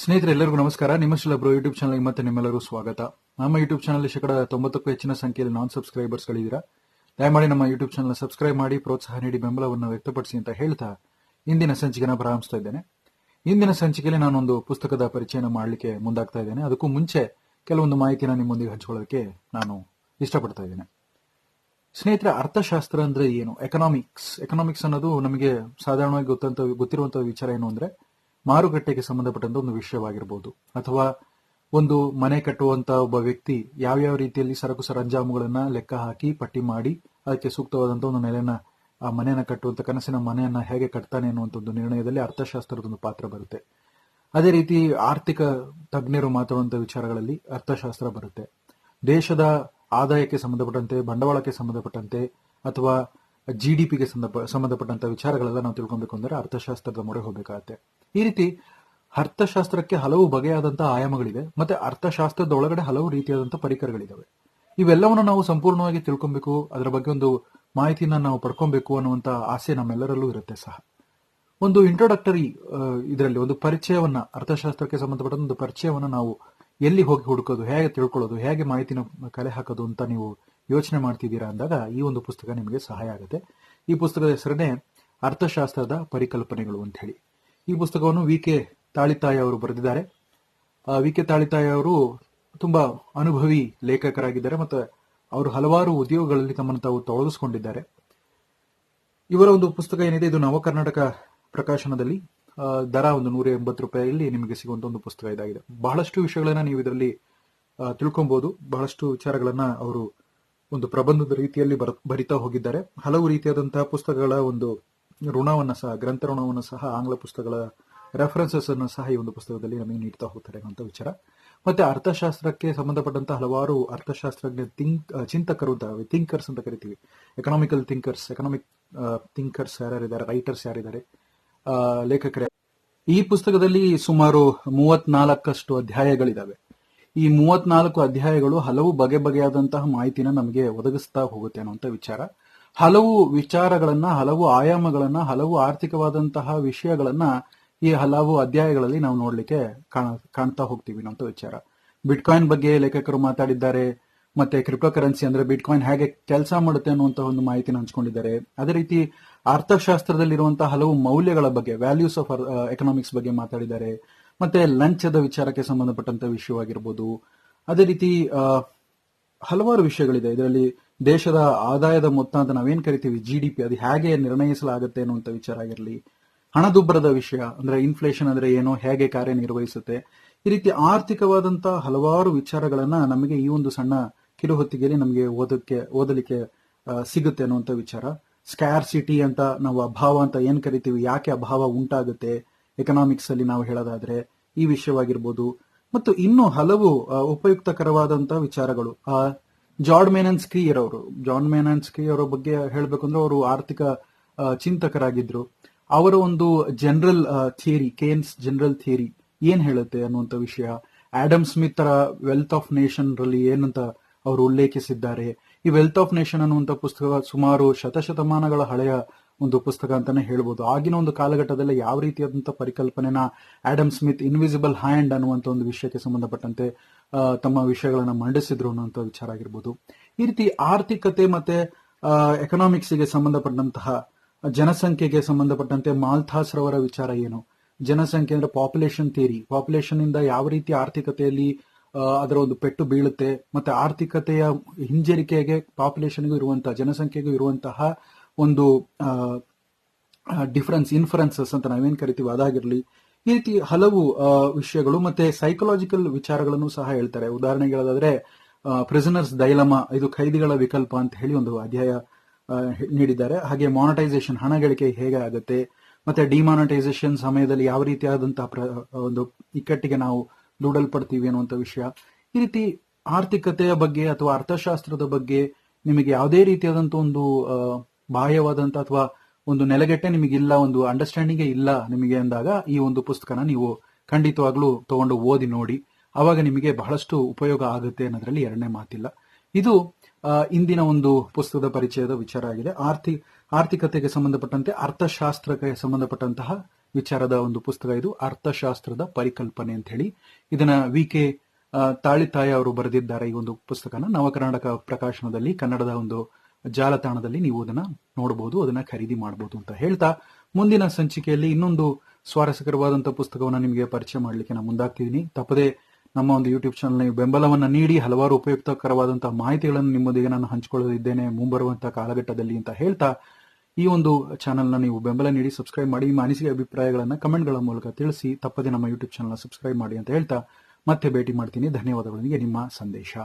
ಸ್ನೇಹಿತರೆ, ಎಲ್ಲರಿಗೂ ನಮಸ್ಕಾರ. ನಿಮ್ಮ ಬ್ರೋ ಯೂಟ್ಯೂಬ್ ಚಾನಲ್ಗೆ ಮತ್ತೆ ನಿಮ್ಮೆಲ್ಲರೂ ಸ್ವಾಗತ. ನಮ್ಮ ಯೂಟ್ಯೂಬ್ ಚಾನಲ್ ಶೇಕಡ ತೊಂಬತ್ತಕ್ಕೂ ಹೆಚ್ಚಿನ ಸಂಖ್ಯೆಯಲ್ಲಿ ನಾನ್ ಸಬ್ಸ್ಕ್ರೈಬರ್ಸ್ಗಳಿದ್ದೀರಾ ದಯಮಾಡಿ ನಮ್ಮ ಯೂಟ್ಯೂಬ್ ಚಾನಲ್ ಸಬ್ಸ್ಕ್ರೈಬ್ ಮಾಡಿ, ಪ್ರೋತ್ಸಾಹ ನೀಡಿ, ಬೆಂಬಲವನ್ನು ವ್ಯಕ್ತಪಡಿಸಿ ಅಂತ ಹೇಳ್ತಾ ಇಂದಿನ ಸಂಚಿಕೆನ ಪ್ರಾರಂಭಿಸ್ತಾ ಇದ್ದೇನೆ. ಇಂದಿನ ಸಂಚಿಕೆಯಲ್ಲಿ ನಾನೊಂದು ಪುಸ್ತಕದ ಪರಿಚಯನ ಮಾಡಲಿಕ್ಕೆ ಮುಂದಾಗ್ತಾ ಇದ್ದೇನೆ. ಅದಕ್ಕೂ ಮುಂಚೆ ಕೆಲವೊಂದು ಮಾಹಿತಿನ ನಿಮ್ಮೊಂದಿಗೆ ಹಂಚಿಕೊಳ್ಳೋದಕ್ಕೆ ನಾನು ಇಷ್ಟಪಡ್ತಾ ಇದ್ದೇನೆ. ಸ್ನೇಹಿತರೆ, ಅರ್ಥಶಾಸ್ತ್ರ ಅಂದ್ರೆ ಏನು? ಎಕನಾಮಿಕ್ಸ್ ಎಕನಾಮಿಕ್ಸ್ ಅನ್ನೋದು ನಮಗೆ ಸಾಧಾರಣವಾಗಿ ಗೊತ್ತಂತ ಗೊತ್ತಿರುವಂತಹ ವಿಚಾರ ಏನು ಅಂದ್ರೆ ಮಾರುಕಟ್ಟೆಗೆ ಸಂಬಂಧಪಟ್ಟಂತ ಒಂದು ವಿಷಯವಾಗಿರಬಹುದು ಅಥವಾ ಒಂದು ಮನೆ ಕಟ್ಟುವಂತ ಒಬ್ಬ ವ್ಯಕ್ತಿ ಯಾವ್ಯಾವ ರೀತಿಯಲ್ಲಿ ಸರಕು ಸರಂಜಾಮುಗಳನ್ನ ಲೆಕ್ಕ ಹಾಕಿ ಪಟ್ಟಿ ಮಾಡಿ ಅದಕ್ಕೆ ಸೂಕ್ತವಾದಂತ ಒಂದು ನೆಲೆನ, ಆ ಮನೆಯನ್ನ ಕಟ್ಟುವಂತ ಕನಸಿನ ಮನೆಯನ್ನ ಹೇಗೆ ಕಟ್ತಾನೆ ಅನ್ನುವಂಥ ಒಂದು ನಿರ್ಣಯದಲ್ಲಿ ಅರ್ಥಶಾಸ್ತ್ರದ ಒಂದು ಪಾತ್ರ ಬರುತ್ತೆ. ಅದೇ ರೀತಿ ಆರ್ಥಿಕ ತಜ್ಞರು ಮಾತಾಡುವಂತ ವಿಚಾರಗಳಲ್ಲಿ ಅರ್ಥಶಾಸ್ತ್ರ ಬರುತ್ತೆ. ದೇಶದ ಆದಾಯಕ್ಕೆ ಸಂಬಂಧಪಟ್ಟಂತೆ, ಬಂಡವಾಳಕ್ಕೆ ಸಂಬಂಧಪಟ್ಟಂತೆ, ಅಥವಾ ಜಿ ಡಿ ಪಿಗೆ ಸಂಬಂಧಪಟ್ಟಂತ ವಿಚಾರಗಳೆಲ್ಲ ನಾವು ತಿಳ್ಕೊಬೇಕು ಅಂದ್ರೆ ಅರ್ಥಶಾಸ್ತ್ರದ ಮೊರೆ ಹೋಗಬೇಕಾಗತ್ತೆ. ಈ ರೀತಿ ಅರ್ಥಶಾಸ್ತ್ರಕ್ಕೆ ಹಲವು ಬಗೆಯಾದಂತಹ ಆಯಾಮಗಳಿವೆ ಮತ್ತೆ ಅರ್ಥಶಾಸ್ತ್ರದ ಒಳಗಡೆ ಹಲವು ರೀತಿಯಾದಂತಹ ಪರಿಕರಗಳಿದಾವೆ. ಇವೆಲ್ಲವನ್ನು ನಾವು ಸಂಪೂರ್ಣವಾಗಿ ತಿಳ್ಕೊಬೇಕು, ಅದರ ಬಗ್ಗೆ ಒಂದು ಮಾಹಿತಿನ ನಾವು ಪಡ್ಕೊಬೇಕು ಅನ್ನುವಂತ ಆಸೆ ನಮ್ಮೆಲ್ಲರಲ್ಲೂ ಇರುತ್ತೆ ಸಹ. ಒಂದು ಇಂಟ್ರೊಡಕ್ಟರಿ ಇದರಲ್ಲಿ ಒಂದು ಪರಿಚಯವನ್ನ, ಅರ್ಥಶಾಸ್ತ್ರಕ್ಕೆ ಸಂಬಂಧಪಟ್ಟ ಒಂದು ಪರಿಚಯವನ್ನ ನಾವು ಎಲ್ಲಿ ಹೋಗಿ ಹುಡುಕೋದು, ಹೇಗೆ ತಿಳ್ಕೊಳ್ಳೋದು, ಹೇಗೆ ಮಾಹಿತಿನ ಕಲೆ ಹಾಕೋದು ಅಂತ ನೀವು ಯೋಚನೆ ಮಾಡ್ತಿದ್ದೀರಾ ಅಂದಾಗ ಈ ಒಂದು ಪುಸ್ತಕ ನಿಮಗೆ ಸಹಾಯ ಆಗುತ್ತೆ. ಈ ಪುಸ್ತಕದ ಹೆಸರನ್ನೇ ಅರ್ಥಶಾಸ್ತ್ರದ ಪರಿಕಲ್ಪನೆಗಳು ಅಂತ ಹೇಳಿ. ಈ ಪುಸ್ತಕವನ್ನು ವಿ ಕೆ ತಾಳಿತಾಯಿ ಅವರು ಬರೆದಿದ್ದಾರೆ. ವಿ ಕೆ ತಾಳಿತಾಯಿ ಅವರು ತುಂಬಾ ಅನುಭವಿ ಲೇಖಕರಾಗಿದ್ದಾರೆ ಮತ್ತು ಅವರು ಹಲವಾರು ಉದ್ಯೋಗಗಳಲ್ಲಿ ತಮ್ಮನ್ನು ತಾವು ತೊಡಗಿಸಿಕೊಂಡಿದ್ದಾರೆ. ಇವರ ಒಂದು ಪುಸ್ತಕ ಏನಿದೆ, ಇದು ನವಕರ್ನಾಟಕ ಪ್ರಕಾಶನದಲ್ಲಿ ದರ ಒಂದು ನೂರ ಎಂಬತ್ತು ರೂಪಾಯಿಯಲ್ಲಿ ನಿಮಗೆ ಸಿಗುವಂತ ಒಂದು ಪುಸ್ತಕ ಇದಾಗಿದೆ. ಬಹಳಷ್ಟು ವಿಷಯಗಳನ್ನ ನೀವು ಇದರಲ್ಲಿ ತಿಳ್ಕೊಬಹುದು ಬಹಳಷ್ಟು ವಿಚಾರಗಳನ್ನ ಅವರು ಒಂದು ಪ್ರಬಂಧದ ರೀತಿಯಲ್ಲಿ ಬರ, ಬರಿತಾ ಹೋಗಿದ್ದಾರೆ. ಹಲವು ರೀತಿಯಾದಂತಹ ಪುಸ್ತಕಗಳ ಒಂದು ಋಣವನ್ನ ಸಹ, ಗ್ರಂಥ ಋಣವನ್ನು ಸಹ, ಆಂಗ್ಲ ಪುಸ್ತಕಗಳ ರೆಫರೆನ್ಸಸ್ ಅನ್ನು ಸಹ ಈ ಒಂದು ಪುಸ್ತಕದಲ್ಲಿ ನಮಗೆ ನೀಡ್ತಾ ಹೋಗ್ತಾರೆ ಅಂತ ವಿಚಾರ. ಮತ್ತೆ ಅರ್ಥಶಾಸ್ತ್ರಕ್ಕೆ ಸಂಬಂಧಪಟ್ಟಂತಹ ಹಲವಾರು ಅರ್ಥಶಾಸ್ತ್ರಜ್ಞ ಥಿಂಕ್ ಚಿಂತಕರು ಅಂತ ಥಿಂಕರ್ಸ್ ಅಂತ ಕರಿತೀವಿ. ಎಕನಾಮಿಕಲ್ ಥಿಂಕರ್ಸ್ ಎಕನಾಮಿಕ್ ಥಿಂಕರ್ಸ್ ಯಾರ್ಯಾರಿದ್ದಾರೆ ರೈಟರ್ಸ್ ಯಾರಿದ್ದಾರೆ ಲೇಖಕರೇ. ಈ ಪುಸ್ತಕದಲ್ಲಿ ಸುಮಾರು ಮೂವತ್ನಾಲ್ಕಷ್ಟು ಅಧ್ಯಾಯಗಳಿದಾವೆ. ಈ ಮೂವತ್ನಾಲ್ಕು ಅಧ್ಯಾಯಗಳು ಹಲವು ಬಗೆ ಬಗೆಯಾದಂತಹ ಮಾಹಿತಿನ ನಮಗೆ ಒದಗಿಸ್ತಾ ಹೋಗುತ್ತೆ ಅನ್ನುವಂಥ ವಿಚಾರ. ಹಲವು ವಿಚಾರಗಳನ್ನ, ಹಲವು ಆಯಾಮಗಳನ್ನ, ಹಲವು ಆರ್ಥಿಕವಾದಂತಹ ವಿಷಯಗಳನ್ನ ಈ ಹಲವು ಅಧ್ಯಾಯಗಳಲ್ಲಿ ನಾವು ನೋಡ್ಲಿಕ್ಕೆ ಕಾಣ- ಕಾಣ್ತಾ ಹೋಗ್ತೀವಿ ಅನ್ನೋಂಥ ವಿಚಾರ. ಬಿಟ್ಕಾಯಿನ್ ಬಗ್ಗೆ ಲೇಖಕರು ಮಾತಾಡಿದ್ದಾರೆ, ಮತ್ತೆ ಕ್ರಿಪ್ಟೋ ಕರೆನ್ಸಿ ಅಂದ್ರೆ ಬಿಟ್ಕಾಯಿನ್ ಹೇಗೆ ಕೆಲಸ ಮಾಡುತ್ತೆ ಅನ್ನುವಂತಹ ಒಂದು ಮಾಹಿತಿನ ಹಂಚ್ಕೊಂಡಿದ್ದಾರೆ. ಅದೇ ರೀತಿ ಅರ್ಥಶಾಸ್ತ್ರದಲ್ಲಿರುವಂತಹ ಹಲವು ಮೌಲ್ಯಗಳ ಬಗ್ಗೆ, ವ್ಯಾಲ್ಯೂಸ್ ಆಫ್ ಎಕನಾಮಿಕ್ಸ್ ಬಗ್ಗೆ ಮಾತಾಡಿದ್ದಾರೆ. ಮತ್ತೆ ಲಂಚದ ವಿಚಾರಕ್ಕೆ ಸಂಬಂಧಪಟ್ಟಂತ ವಿಷಯವಾಗಿರ್ಬೋದು. ಅದೇ ರೀತಿ ಹಲವಾರು ವಿಷಯಗಳಿದೆ. ಇದರಲ್ಲಿ ದೇಶದ ಆದಾಯದ ಮೊತ್ತ ಅಂತ ನಾವೇನ್ ಕರಿತೀವಿ? ಜಿ ಡಿ ಪಿ ಅದು ಹೇಗೆ ನಿರ್ಣಯಿಸಲಾಗುತ್ತೆ ಅನ್ನುವಂತ ವಿಚಾರ ಆಗಿರಲಿ. ಹಣದುಬ್ಬರದ ವಿಷಯ, ಅಂದ್ರೆ ಇನ್ಫ್ಲೇಷನ್ ಅಂದ್ರೆ ಏನು, ಹೇಗೆ ಕಾರ್ಯನಿರ್ವಹಿಸುತ್ತೆ. ಈ ರೀತಿ ಆರ್ಥಿಕವಾದಂತ ಹಲವಾರು ವಿಚಾರಗಳನ್ನ ನಮಗೆ ಈ ಒಂದು ಸಣ್ಣ ಕಿರುಹೊತ್ತಿಗೆಯಲ್ಲಿ ನಮಗೆ ಓದಕ್ಕೆ, ಓದಲಿಕ್ಕೆ ಸಿಗುತ್ತೆ ಅನ್ನುವಂತ ವಿಚಾರ. ಸ್ಕ್ಯಾರ್ ಸಿಟಿ ಅಂತ ನಾವು ಅಭಾವ ಅಂತ ಏನ್ ಕರಿತೀವಿ? ಯಾಕೆ ಅಭಾವ ಉಂಟಾಗುತ್ತೆ? ಎಕನಾಮಿಕ್ಸ್ ಅಲ್ಲಿ ನಾವು ಹೇಳೋದಾದ್ರೆ ಈ ವಿಷಯವಾಗಿರ್ಬೋದು. ಮತ್ತು ಇನ್ನೂ ಹಲವು ಉಪಯುಕ್ತಕರವಾದಂತಹ ವಿಚಾರಗಳು. ಆ ಜಾರ್ಡ್ ಮೇನನ್ ಸ್ಕ್ರೀಯರ್ ಜಾನ್ ಮೇನನ್ ಸ್ಕ್ರೀಯರ್ ಅವರ ಬಗ್ಗೆ ಹೇಳಬೇಕು ಅಂದ್ರೆ ಅವರು ಆರ್ಥಿಕ ಚಿಂತಕರಾಗಿದ್ರು. ಅವರ ಒಂದು general theory, Keynes general theory ಏನ್ ಹೇಳುತ್ತೆ ಅನ್ನುವಂತ ವಿಷಯ. Adam Smith wealth of nation ರಲ್ಲಿ ಏನಂತ ಅವರು ಉಲ್ಲೇಖಿಸಿದ್ದಾರೆ. ಈ ವೆಲ್ತ್ ಆಫ್ ನೇಷನ್ ಅನ್ನುವಂಥ ಪುಸ್ತಕ ಸುಮಾರು ಶತಶತಮಾನಗಳ ಹಳೆಯ ಒಂದು ಪುಸ್ತಕ ಅಂತಾನೆ ಹೇಳ್ಬೋದು. ಆಗಿನ ಒಂದು ಕಾಲಘಟ್ಟದಲ್ಲಿ ಯಾವ ರೀತಿಯಾದಂತಹ ಪರಿಕಲ್ಪನೆನ ಆಡಮ್ ಸ್ಮಿತ್ ಇನ್ವಿಸಿಬಲ್ ಹ್ಯಾಂಡ್ ಅನ್ನುವಂತ ಒಂದು ವಿಷಯಕ್ಕೆ ಸಂಬಂಧಪಟ್ಟಂತೆ ತಮ್ಮ ವಿಷಯಗಳನ್ನ ಮಂಡಿಸಿದ್ರು ಅನ್ನುವಂತ ವಿಚಾರ ಆಗಿರ್ಬೋದು. ಈ ರೀತಿ ಆರ್ಥಿಕತೆ ಮತ್ತೆ ಎಕನಾಮಿಕ್ಸ್ಗೆ ಸಂಬಂಧಪಟ್ಟಂತಹ, ಜನಸಂಖ್ಯೆಗೆ ಸಂಬಂಧಪಟ್ಟಂತೆ ಮಾಲ್ಥಾಸ್ ರವರ ವಿಚಾರ ಏನು? ಜನಸಂಖ್ಯೆ ಅಂದ್ರೆ ಪಾಪ್ಯುಲೇಷನ್ ಥಿಯರಿ ಪಾಪ್ಯುಲೇಷನ್ ಇಂದ ಯಾವ ರೀತಿ ಆರ್ಥಿಕತೆಯಲ್ಲಿ ಅದರ ಒಂದು ಪೆಟ್ಟು ಬೀಳುತ್ತೆ, ಮತ್ತೆ ಆರ್ಥಿಕತೆಯ ಹಿಂಜರಿಕೆಗೆ ಪಾಪ್ಯುಲೇಷನ್ಗೂ ಇರುವಂತಹ, ಜನಸಂಖ್ಯೆಗೂ ಇರುವಂತಹ ಒಂದು ಡಿಫರೆನ್ಸ್ ಇನ್ಫರೆನ್ಸಸ್ ಅಂತ ನಾವೇನ್ ಕರಿತೀವಿ ಅದಾಗಿರ್ಲಿ. ಈ ರೀತಿ ಹಲವು ವಿಷಯಗಳು ಮತ್ತೆ ಸೈಕಲಾಜಿಕಲ್ ವಿಚಾರಗಳನ್ನು ಸಹ ಹೇಳ್ತಾರೆ. ಉದಾಹರಣೆಗೆ ಹೇಳೋದಾದ್ರೆ ಪ್ರಿಸನರ್ಸ್ ದೈಲಮ ಇದು ಖೈದಿಗಳ ವಿಕಲ್ಪ ಅಂತ ಹೇಳಿ ಒಂದು ಅಧ್ಯಾಯ ನೀಡಿದ್ದಾರೆ. ಹಾಗೆ ಮಾನಿಟೈಸೇಷನ್ ಹಣ ಗಳಿಕೆ ಹೇಗೆ ಆಗುತ್ತೆ, ಮತ್ತೆ ಡಿಮಾನಿಟೈಸೇಷನ್ ಸಮಯದಲ್ಲಿ ಯಾವ ರೀತಿಯಾದಂತಹ ಒಂದು ಇಕ್ಕಟ್ಟಿಗೆ ನಾವು ದೂಡಲ್ಪಡ್ತೀವಿ ಅನ್ನುವಂಥ ವಿಷಯ. ಈ ರೀತಿ ಆರ್ಥಿಕತೆಯ ಬಗ್ಗೆ ಅಥವಾ ಅರ್ಥಶಾಸ್ತ್ರದ ಬಗ್ಗೆ ನಿಮಗೆ ಯಾವುದೇ ರೀತಿಯಾದಂತ ಒಂದು ಬಾಹ್ಯವಾದಂತ ಅಥವಾ ಒಂದು ನೆಲೆಗಟ್ಟೆ ನಿಮಗಿಲ್ಲ, ಒಂದು ಅಂಡರ್ಸ್ಟ್ಯಾಂಡಿಂಗ್ ಇಲ್ಲ ನಿಮಗೆ ಅಂದಾಗ ಈ ಒಂದು ಪುಸ್ತಕನ ನೀವು ಖಂಡಿತವಾಗ್ಲೂ ತಗೊಂಡು ಓದಿ ನೋಡಿ, ಅವಾಗ ನಿಮಗೆ ಬಹಳಷ್ಟು ಉಪಯೋಗ ಆಗುತ್ತೆ ಅನ್ನೋದ್ರಲ್ಲಿ ಎರಡನೇ ಮಾತಿಲ್ಲ. ಇದು ಇಂದಿನ ಒಂದು ಪುಸ್ತಕದ ಪರಿಚಯದ ವಿಚಾರ ಆಗಿದೆ. ಆರ್ಥಿ, ಆರ್ಥಿಕತೆಗೆ ಸಂಬಂಧಪಟ್ಟಂತೆ ಅರ್ಥಶಾಸ್ತ್ರಕ್ಕೆ ಸಂಬಂಧಪಟ್ಟಂತಹ ವಿಚಾರದ ಒಂದು ಪುಸ್ತಕ ಇದು. ಅರ್ಥಶಾಸ್ತ್ರದ ಪರಿಕಲ್ಪನೆ ಅಂತ ಹೇಳಿ ಇದನ್ನ ವಿ ಕೆ ತಾಳಿತಾಯ ಅವರು ಬರೆದಿದ್ದಾರೆ ಈ ಒಂದು ಪುಸ್ತಕನ. ನವಕರ್ನಾಟಕ ಪ್ರಕಾಶನದಲ್ಲಿ ಕನ್ನಡದ ಒಂದು ಜಾಲತಾಣದಲ್ಲಿ ನೀವು ಅದನ್ನ ನೋಡಬಹುದು ಅದನ್ನ ಖರೀದಿ ಮಾಡಬಹುದು ಅಂತ ಹೇಳ್ತಾ ಮುಂದಿನ ಸಂಚಿಕೆಯಲ್ಲಿ ಇನ್ನೊಂದು ಸ್ವಾರಸ್ಯಕರವಾದಂತಹ ಪುಸ್ತಕವನ್ನ ನಿಮಗೆ ಪರಿಚಯ ಮಾಡಲಿಕ್ಕೆ ನಾನು ಮುಂದಾಗ್ತಿದ್ದೀನಿ ತಪ್ಪದೆ ನಮ್ಮ ಒಂದು ಯೂಟ್ಯೂಬ್ ಚಾನಲ್ ನೀವು ಬೆಂಬಲವನ್ನ ನೀಡಿ, ಹಲವಾರು ಉಪಯುಕ್ತಕರವಾದಂತಹ ಮಾಹಿತಿಗಳನ್ನು ನಿಮ್ಮೊಂದಿಗೆ ನಾನು ಹಂಚಿಕೊಳ್ಳಲಿದ್ದೇನೆ ಮುಂಬರುವಂತಹ ಕಾಲಘಟ್ಟದಲ್ಲಿ ಅಂತ ಹೇಳ್ತಾ ಈ ಒಂದು ಚಾನಲ್ನ ನೀವು ಬೆಂಬಲ ನೀಡಿ ಸಬ್ಸ್ಕ್ರೈಬ್ ಮಾಡಿ, ನಿಮ್ಮ ಅನಿಸಿಕೆ ಅಭಿಪ್ರಾಯಗಳನ್ನು ಕಮೆಂಟ್ಗಳ ಮೂಲಕ ತಿಳಿಸಿ, ತಪ್ಪದೆ ನಮ್ಮ ಯೂಟ್ಯೂಬ್ ಚಾನಲ್ ಸಬ್ಸ್ಕ್ರೈಬ್ ಮಾಡಿ ಅಂತ ಹೇಳ್ತಾ ಮತ್ತೆ ಭೇಟಿ ಮಾಡ್ತೀನಿ. ಧನ್ಯವಾದಗಳೊಂದಿಗೆ ನಿಮ್ಮ ಸಂದೇಶ.